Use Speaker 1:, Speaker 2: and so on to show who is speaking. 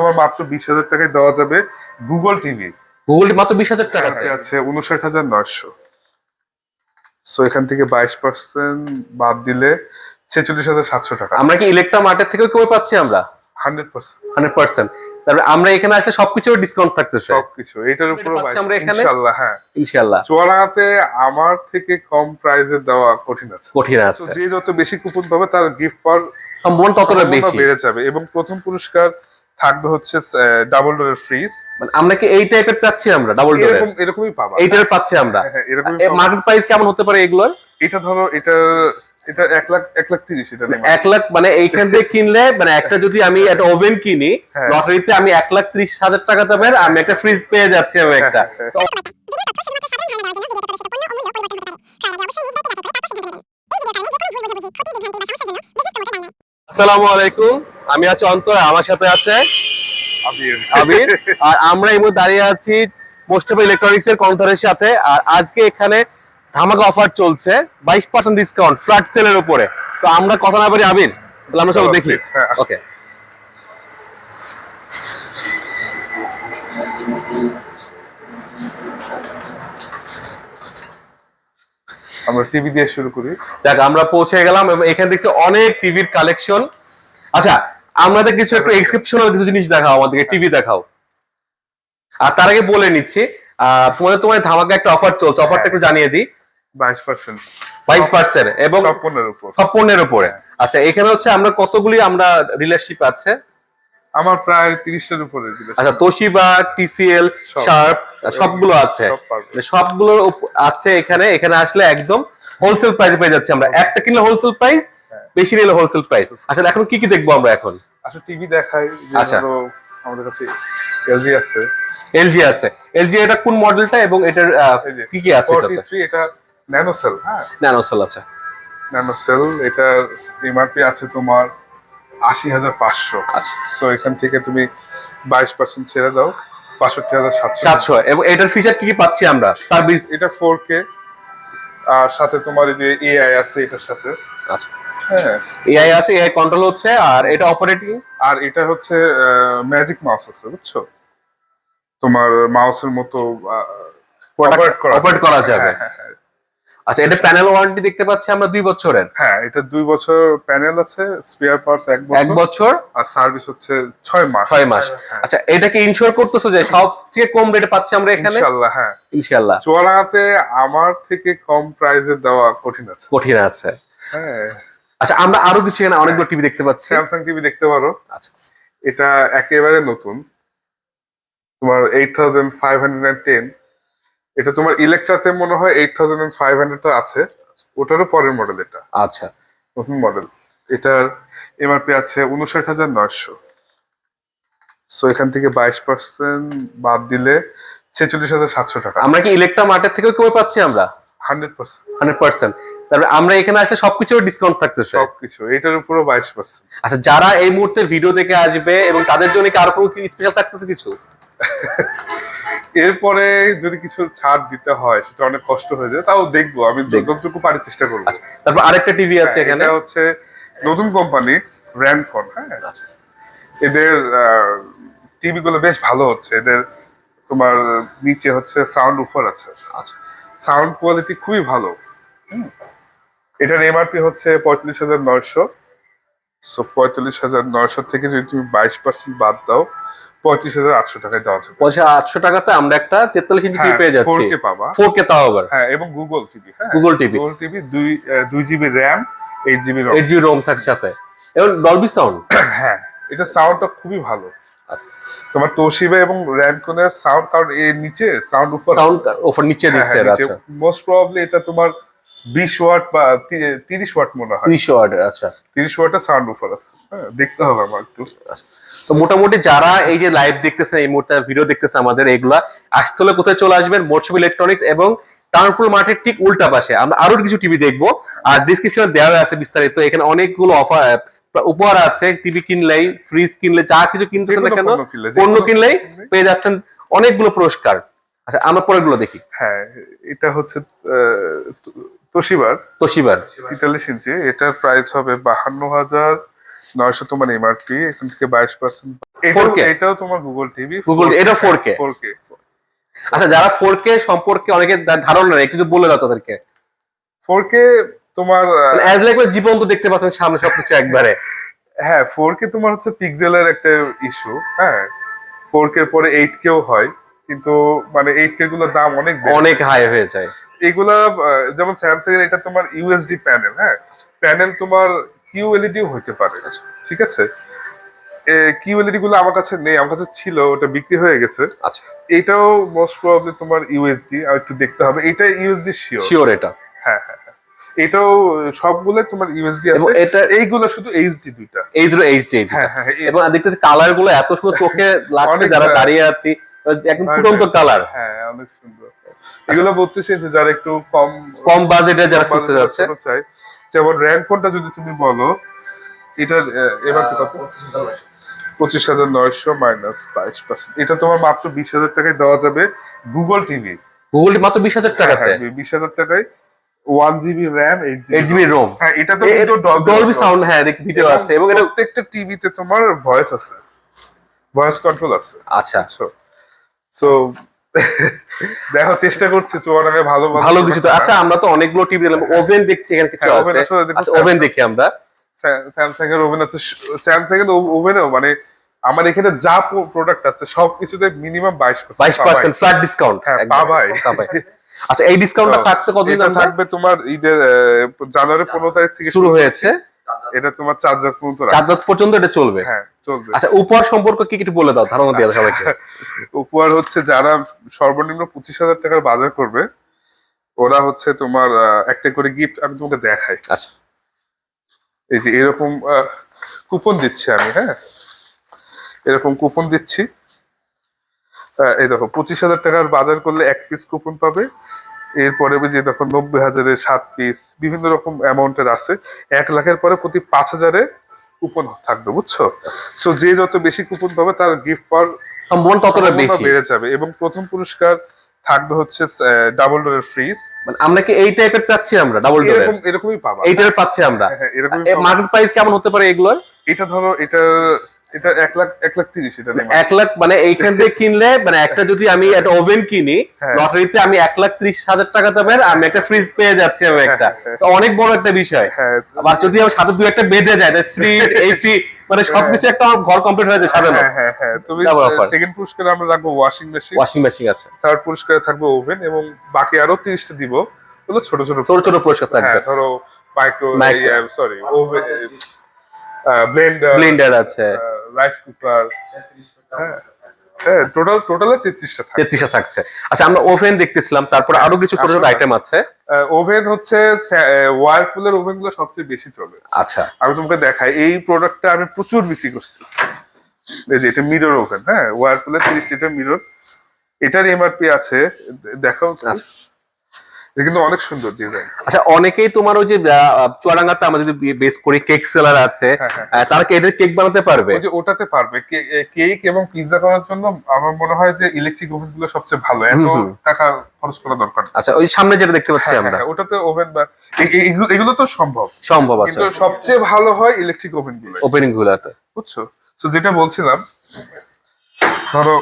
Speaker 1: তোমার মাত্র বিশ হাজার টাকায় দেওয়া যাবে গুগল টিভি।
Speaker 2: গুগল মাত্র বিশ হাজার টাকা
Speaker 1: আছে উনষাট হাজার নয়শো। সো এখান থেকে বাইশ পার্সেন্ট বাদ দিলে ছেচল্লিশ হাজার সাতশো টাকা।
Speaker 2: আমরা কি ইলেকট্রা মার্টের থেকেও কমে পাচ্ছি আমরা?
Speaker 1: Hundred percent.
Speaker 2: Hundred percent. তারপরে আমরা এখানে আসলে সবকিছু ডিসকাউন্ট থাকতেছে।
Speaker 1: সবকিছু এটার উপর
Speaker 2: আমরা এখানে?
Speaker 1: ইনশাল্লাহ হ্যাঁ।
Speaker 2: ইনশাল্লাহ।
Speaker 1: আমার থেকে কম প্রাইসে দেওয়া কঠিন আছে।
Speaker 2: কঠিন আছে।
Speaker 1: যে যত বেশি কুপন পাবে তার গিফট পাওয়ার
Speaker 2: ততটা বেশি।
Speaker 1: বেড়ে যাবে এবং প্রথম পুরস্কার থাকবে হচ্ছে ডাবল ডোরের ফ্রিজ
Speaker 2: মানে আমরা কি এই টাইপের পাচ্ছি আমরা ডাবল ডোরের
Speaker 1: এরকম এরকমই পাবা।
Speaker 2: এই টাইপের পাচ্ছি আমরা?
Speaker 1: হ্যাঁ, হ্যাঁ, পাবা।
Speaker 2: মার্কেট প্রাইস কেমন হতে পারে এগুলোর?
Speaker 1: এটা ধরো এটা এটা এক লাখ এক লাখ তিরিশ এটা
Speaker 2: এক লাখ মানে এইখান থেকে কিনলে মানে একটা যদি আমি একটা ওভেন কিনি
Speaker 1: হ্যাঁ।
Speaker 2: লটারিতে আমি এক লাখ ত্রিশ হাজার টাকা দামের আমি একটা ফ্রিজ পেয়ে যাচ্ছি আমি একটা।
Speaker 1: হ্যাঁ, হ্যাঁ,
Speaker 2: আসসালামু আলাইকুম। আমি আছি অন্তর আমার সাথে আছে
Speaker 1: আবির।
Speaker 2: আর আমরা এই মুহূর্তে দাঁড়িয়ে আছি মোস্টেবল ইলেকট্রনিক্স এর কাউন্টারের সাথে। আর আজকে এখানে ধামাকা অফার চলছে বাইশ পার্সেন্ট ডিসকাউন্ট ফ্ল্যাট সেলের উপরে। তো আমরা কথা না পারি আবির আমরা সব দেখি।
Speaker 1: please, হ্যাঁ।
Speaker 2: ওকে
Speaker 1: আমরা টিভি দিয়ে শুরু করি।
Speaker 2: দেখ আমরা পৌঁছে গেলাম এবং এখানে দেখছি অনেক টিভির কালেকশন আচ্ছা আমাদের কিছু একটু এক্সেপশনাল কিছু জিনিস দেখাও আমাদেরকে টিভি দেখাও। আর তার আগে বলে নিচ্ছি তোমাদের তোমার ধামাকা একটা অফার চলছে অফারটা একটু জানিয়ে দিই।
Speaker 1: বাইশ পার্সেন্ট
Speaker 2: বাইশ পার্সেন্ট এবং
Speaker 1: সব পণ্যের উপর।
Speaker 2: আচ্ছা এখানে হচ্ছে আমরা কতগুলি আমরা রিলেশনশিপ আছে?
Speaker 1: আমার প্রায় তিরিশটার উপরে
Speaker 2: আচ্ছা তোশিবা টিসিএল শার্প সবগুলো আছে। মানে সবগুলোর আছে এখানে এখানে আসলে একদম হোলসেল প্রাইসে পেয়ে যাচ্ছে আমরা। একটা কিনলে হোলসেল প্রাইস
Speaker 1: হ্যাঁ।
Speaker 2: বেশি নিলে হোলসেল প্রাইস আচ্ছা এখন কি কি দেখব আমরা এখন?
Speaker 1: আচ্ছা টিভি দেখাই
Speaker 2: আচ্ছা।
Speaker 1: আমাদের কাছে এলজি আছে।
Speaker 2: এলজি আছে। এলজি এটা কোন মডেলটা এবং এটার কি কি আছে এটাতে?
Speaker 1: 43 এটা ন্যানোসেল হ্যাঁ?
Speaker 2: ন্যানোসেল আছে।
Speaker 1: ন্যানোসেল এটার এমআরপি আছে তোমার আশি হাজার পাঁচশো।
Speaker 2: আচ্ছা।
Speaker 1: সো এখান থেকে তুমি বাইশ পার্সেন্ট ছেড়ে দাও বাষট্টি হাজার সাতশো।
Speaker 2: সাতশো এবং এটার ফিচার কি কি পাচ্ছি আমরা? সার্ভিস
Speaker 1: এটা ফোর কে আর সাথে তোমার এই যে এআই আছে এটার সাথে।
Speaker 2: আচ্ছা।
Speaker 1: হ্যাঁ।
Speaker 2: এআই আছে এআই কন্ট্রোল হচ্ছে আর এটা অপারেটিং
Speaker 1: আর এটা হচ্ছে ম্যাজিক মাউস আছে বুঝছ? তোমার মাউসের মতো
Speaker 2: operate করা যাবে।
Speaker 1: হ্যাঁ, হ্যাঁ,
Speaker 2: আচ্ছা এটা প্যানেল ওয়ারেন্টি দেখতে পাচ্ছি আমরা দুই বছরের।
Speaker 1: হ্যাঁ এটা দুই বছর প্যানেল আছে স্পেয়ার পার্টস এক
Speaker 2: এক
Speaker 1: বছর।
Speaker 2: বছর
Speaker 1: আর সার্ভিস হচ্ছে ছয় মাস।
Speaker 2: ছয় মাস।
Speaker 1: হ্যাঁ,
Speaker 2: আচ্ছা এটাকে ইনশিওর করতেছো যে সবচেয়ে কম রেটে পাচ্ছি আমরা এখানে?
Speaker 1: ইনশাল্লাহ হ্যাঁ।
Speaker 2: ইনশাল্লাহ।
Speaker 1: চুয়াডাঙ্গাতে আমার থেকে কম প্রাইসে দেওয়া কঠিন আছে।
Speaker 2: কঠিন আছে।
Speaker 1: হ্যাঁ।
Speaker 2: আচ্ছা আমরা আরও কিছু এখানে অনেকগুলো টিভি দেখতে পাচ্ছি।
Speaker 1: স্যামসাং টিভি দেখতে পারো।
Speaker 2: আচ্ছা।
Speaker 1: এটা একেবারে নতুন। তোমার eight thousand five hundred ten এটা তোমার ইলেকট্রাতে মনে হয় এইট থাউজেন্ড ফাইভ হান্ড্রেডটা আছে। ওটারও পরের মডেল এটা।
Speaker 2: আচ্ছা।
Speaker 1: নতুন মডেল এটার এমআরপি আছে উনষাট হাজার নয়শো। সো এখান থেকে বাইশ পার্সেন্ট বাদ দিলে ছেচল্লিশ হাজার সাতশো টাকা।
Speaker 2: আমরা কি ইলেকট্রা মার্টের থেকেও কমে পাচ্ছি আমরা? তারপরে আমরা এখানে আসলে সবকিছু ডিসকাউন্ট থাকতেছে।
Speaker 1: সবকিছু এটার উপরও বাইশ পার্সেন্ট।
Speaker 2: আচ্ছা যারা এই মুহূর্তে ভিডিও দেখে আসবে এবং তাদের জন্য কি আরও কোনো স্পেশাল থাকতেছে কিছু?
Speaker 1: এরপরে যদি কিছু ছাড় দিতে হয় সেটা অনেক কষ্ট হয়ে যায় তাও দেখব আমি যতটুকু পারি চেষ্টা করব।
Speaker 2: আচ্ছা তারপর আরেকটা টিভি আছে
Speaker 1: হ্যাঁ,
Speaker 2: এখানে।
Speaker 1: হচ্ছে নতুন কোম্পানি র্যানকন হ্যাঁ।
Speaker 2: আচ্ছা।
Speaker 1: এদের টিভি গুলো বেশ ভালো হচ্ছে এদের তোমার নিচে হচ্ছে সাউন্ড উফার আছে।
Speaker 2: আচ্ছা।
Speaker 1: সাউন্ড কোয়ালিটি খুবই ভালো। এটার এমআরপি হচ্ছে পঁয়তাল্লিশ হাজার নয়শো। সো পঁয়তাল্লিশ হাজার নয়শো থেকে যদি তুমি বাইশ পার্সেন্ট বাদ দাও পঁয়ত্রিশ হাজার আটশো টাকায় দেওয়া যাবে।
Speaker 2: পয়সা আটশো টাকাতে আমরা একটা তেতাল্লিশ ইঞ্চি টিভি
Speaker 1: হ্যাঁ
Speaker 2: পেয়ে যাচ্ছি।
Speaker 1: 4K পাবা।
Speaker 2: ফোর কে তাও আবার।
Speaker 1: হ্যাঁ এবং গুগল টিভি হ্যাঁ।
Speaker 2: Google TV
Speaker 1: গুগল টিভি দুই দুই GB RAM eight GB
Speaker 2: eight G ROM থাকে সাথে। এবং ডলবি সাউন্ড
Speaker 1: হ্যাঁ এটা সাউন্ডটা খুবই ভালো।
Speaker 2: আচ্ছা।
Speaker 1: তোমার তোশিবা এবং র্যানকনের সাউন্ড কারণ এর নিচে সাউন্ড উপর
Speaker 2: সাউন্ড ওপর নিচে দিচ্ছে আচ্ছা।
Speaker 1: মোস্ট প্রবাবলি এটা তোমার বিশ ওয়াট বা তি- তিরিশ ওয়াট মনে হয়।
Speaker 2: দুইশো অর্ডার আচ্ছা।
Speaker 1: তিরিশ ওয়াটের সাউন্ড উপর আছে। হ্যাঁ দেখতে হবে আমার একটু।
Speaker 2: তো মোটামুটি যারা এই যে লাইভ দেখতেছেন এই মুহূর্তে ভিডিও দেখতেছে আমাদের এগুলা আসতে হলে কোথায় চলে আসবেন? মোটসব ইলেকট্রনিক্স এবং টাউনপুল মার্কেট ঠিক উল্টা পাশে। আমরা আরও কিছু টিভি দেখব। আর ডিসক্রিপশনে দেওয়া আছে বিস্তারিত। এখানে অনেকগুলো অফার উপহার আছে টিভি কিনলেই ফ্রিজ কিনলে যা কিছু কিনতেছেন না কেন
Speaker 1: পণ্য কিনলে,
Speaker 2: কিনলেই পেয়ে যাচ্ছেন অনেকগুলো পুরস্কার। আচ্ছা আমরা পরেরগুলো দেখি।
Speaker 1: হ্যাঁ এটা হচ্ছে তোশিবার।
Speaker 2: তোশিবার।
Speaker 1: তেতাল্লিশ ইঞ্চি এটার প্রাইস হবে বাহান্ন হাজার নয়শো তোমার এমআরপি এখান থেকে বাইশ পার্সেন্ট এটাও
Speaker 2: 4K?
Speaker 1: এটাও তোমার গুগল টিভি
Speaker 2: Google- এটাও 4K?
Speaker 1: ফোর কে
Speaker 2: আচ্ছা যারা ফোর কে সম্পর্কে অনেকে ধারণা নেই একটু বলে দাও তাদেরকে।
Speaker 1: ফোর কে তোমার
Speaker 2: অ্যাজ লাইক জীবন্ত দেখতে পাচ্ছেন সামনে সবকিছু একবারে।
Speaker 1: হ্যাঁ ফোর কে তোমার হচ্ছে পিক্সেলের একটা ইস্যু হ্যাঁ। ফোর কে পরে এইট কেও হয় কিন্তু মানে এইট কে গুলোর দাম অনেক
Speaker 2: অনেক হাই হয়ে যায়।
Speaker 1: এগুলা যেমন স্যামসাং এর এটা তোমার ইউএসডি প্যানেল হ্যাঁ। প্যানেল তোমার কিউএলইডিও হইতে পারে ঠিক আছে? কিউএলইডি গুলো আমার কাছে নেই আমার কাছে ছিল ওটা বিক্রি হয়ে গেছে।
Speaker 2: আচ্ছা।
Speaker 1: এটাও মোস্ট প্রবাবলি তোমার ইউএসডি আর একটু দেখতে হবে। এটা ইউএসডি শিওর
Speaker 2: শিওর এটা।
Speaker 1: এটাও সবগুলো তোমার ইউএসডি আছে।
Speaker 2: এটা
Speaker 1: এইগুলো শুধু এইচডি দুইটা।
Speaker 2: এই দুটো এইচডি
Speaker 1: হ্যাঁ হ্যাঁ এ-
Speaker 2: এবং দেখতে কালারগুলো এত সুন্দর চোখে লাগছে যারা দাঁড়িয়ে আছি একদম ফুটন্ত কালার
Speaker 1: হ্যাঁ অনেক সুন্দর। এগুলো বলতে চাইছে যারা একটু কম
Speaker 2: কম বাজেটে যারা করতে যাচ্ছে।
Speaker 1: চাই। যেমন র্যাঙ্ক ফোনটা যদি তুমি বলো আহ, এবার কত? পঁচিশ হাজার নয়শো মাইনাস বাইশ পার্সেন্ট এটা তোমার মাত্র বিশ হাজার টাকায় দেওয়া যাবে গুগল টিভি
Speaker 2: গুগল মাত্র বিশ হাজার টাকাতে?
Speaker 1: বিশ হাজার টাকায় one GB RAM eight
Speaker 2: GB ROM
Speaker 1: হ্যাঁ এটা তো কিন্তু
Speaker 2: ডলবি সাউন্ড হ্যাঁ ভিডিও আছে। এবং এটা
Speaker 1: প্রত্যেকটা টিভিতে তোমার ভয়েস আছে। ভয়েস কন্ট্রোল আছে।
Speaker 2: আচ্ছা
Speaker 1: সো দেখো চেষ্টা করছি ভালো
Speaker 2: ভালো কিছু তো আচ্ছা আমরা তো অনেকগুলো টিভি ওভেন দেখছি এখানে কিছু
Speaker 1: হ্যাঁ,
Speaker 2: আছে।
Speaker 1: আছে,
Speaker 2: আচ্ছা ওভেন দেখি আমরা।
Speaker 1: স্যামসাং এর ওভেন আছে। স্যামসাং এর ওভেনেও মানে আমার এখানে যা প্রোডাক্ট আছে সবকিছুতে মিনিমাম বাইশ
Speaker 2: বাইশ পার্সেন্ট ফ্ল্যাট ডিসকাউন্ট
Speaker 1: হ্যাঁ, পাবাই।
Speaker 2: আচ্ছা এই ডিসকাউন্টটা থাকছে কতদিন
Speaker 1: থাকবে? তোমার ঈদের আহ, জানুয়ারি পনেরো তারিখ থেকে
Speaker 2: শুরু হয়েছে।
Speaker 1: এটা তোমার চার রাত পর্যন্ত।
Speaker 2: চার রাত পর্যন্ত এটা চলবে?
Speaker 1: হ্যাঁ চলবে।
Speaker 2: আচ্ছা উপহার সম্পর্কে কি একটু বলে দাও ধারণা দিয়ে দাও সবাইকে।
Speaker 1: উপহার হচ্ছে যারা সর্বনিম্ন পঁচিশ হাজার টাকার বাজার করবে ওরা হচ্ছে তোমার আহ, একটা করে গিফট আমি তোমাকে দেখাই।
Speaker 2: আচ্ছা।
Speaker 1: এই যে এরকম কুপন দিচ্ছি আমি হ্যাঁ? এরকম কুপন দিচ্ছি। এই দেখো পঁচিশ হাজার টাকার বাজার করলে এক পিস কুপন পাবে। এরপরে যে দেখো নব্বই হাজারের সাত পিস বিভিন্ন রকম অ্যামাউন্টের আছে। এক লাখের পরে প্রতি পাঁচ হাজারে কুপন থাকবে বুঝছ? সো যে যত বেশি কুপন পাবে তার গিফট পাওয়ার
Speaker 2: সম্ভাবনা ততটা বেশি।
Speaker 1: বেড়ে যাবে। এবং প্রথম পুরস্কার থাকবে হচ্ছে ডাবল ডোরের ফ্রিজ
Speaker 2: মানে আমরা কি এই টাইপের পাচ্ছি আমরা ডাবল ডোরের
Speaker 1: এরকম এরকমই পাবা।
Speaker 2: এই টাইপের পাচ্ছি আমরা।
Speaker 1: হ্যাঁ, হ্যাঁ।
Speaker 2: মার্কেট প্রাইস কেমন হতে পারে এগুলোর?
Speaker 1: এটা ধরো এটা এটা এক লাখ এক লাখ তিরিশ এটা
Speaker 2: এক লাখ মানে এইখান থেকে কিনলে মানে একটা যদি আমি একটা ওভেন কিনি
Speaker 1: হ্যাঁ।
Speaker 2: লটারিতে আমি এক লাখ ত্রিশ হাজার টাকা দেবেন আমি একটা ফ্রিজ পেয়ে যাচ্ছি আমি একটা।
Speaker 1: হ্যাঁ,
Speaker 2: তো অনেক বড় একটা বিষয়।
Speaker 1: হ্যাঁ।
Speaker 2: আবার যদি আমার সাথে দু একটা বেঁধে যায় ফ্রিজ এসি মানে সবকিছু একটা ঘর কমপ্লিট হয়ে যায় সাজানো।
Speaker 1: হ্যাঁ হ্যাঁ হ্যাঁ। তুমি সেকেন্ড পুরস্কারে আমরা রাখব ওয়াশিং মেশিন
Speaker 2: ওয়াশিং মেশিন আছে।
Speaker 1: থার্ড পুরস্কারে থাকবে ওভেন এবং বাকি আরও তিরিশটা দিব। ওগুলো ছোট ছোট
Speaker 2: ছোট ছোট পুরস্কার থাকবে।
Speaker 1: হ্যাঁ ধরো micro sorry oven blender
Speaker 2: blender আছে।
Speaker 1: রাইস কুকার হ্যাঁ হ্যাঁ টোটাল টোটালে তেত্রিশটা
Speaker 2: তেত্রিশটা থাকছে। আচ্ছা আমরা ওভেন দেখতেছিলাম তারপরে আরও কিছু ছোট ছোট আইটেম আছে?
Speaker 1: ওভেন হচ্ছে ওভেনগুলো সবচেয়ে বেশি চলে।
Speaker 2: আচ্ছা।
Speaker 1: আমি তোমাকে দেখাই এই প্রোডাক্টটা আমি প্রচুর বিক্রি করছি। এই যে এটা মিরর ওভেন হ্যাঁ ওয়ারপুলের তিরিশ লিটার মিরর এটার এমআরপি আছে দেখো
Speaker 2: আচ্ছা।
Speaker 1: এটা কিন্তু অনেক সুন্দর ডিজাইন
Speaker 2: আচ্ছা অনেকেই তোমার ওই যে আহ, চুয়াডাঙ্গাতে আমরা যদি বেস করি কেক সেলার আছে
Speaker 1: হ্যাঁ, হ্যাঁ।
Speaker 2: তারা কি এদের কেক বানাতে পারবে?
Speaker 1: যে ওটাতে পারবে। কেক এবং পিৎজা করার জন্য আমার মনে হয় যে ইলেকট্রিক ওভেনগুলো সবচেয়ে ভালো। এত। টাকা খরচ করা দরকার
Speaker 2: আচ্ছা ওই সামনে যেটা দেখতে পাচ্ছি
Speaker 1: হ্যাঁ,
Speaker 2: আমরা।
Speaker 1: ওটাতে ওভেন বা এগুলো- তো সম্ভব।
Speaker 2: সম্ভব আছে।
Speaker 1: কিন্তু সবচেয়ে ভালো হয় ইলেকট্রিক ওভেনগুলো
Speaker 2: ওপেনিং গুলাতে।
Speaker 1: বুঝছ? তো যেটা বলছিলাম ধরো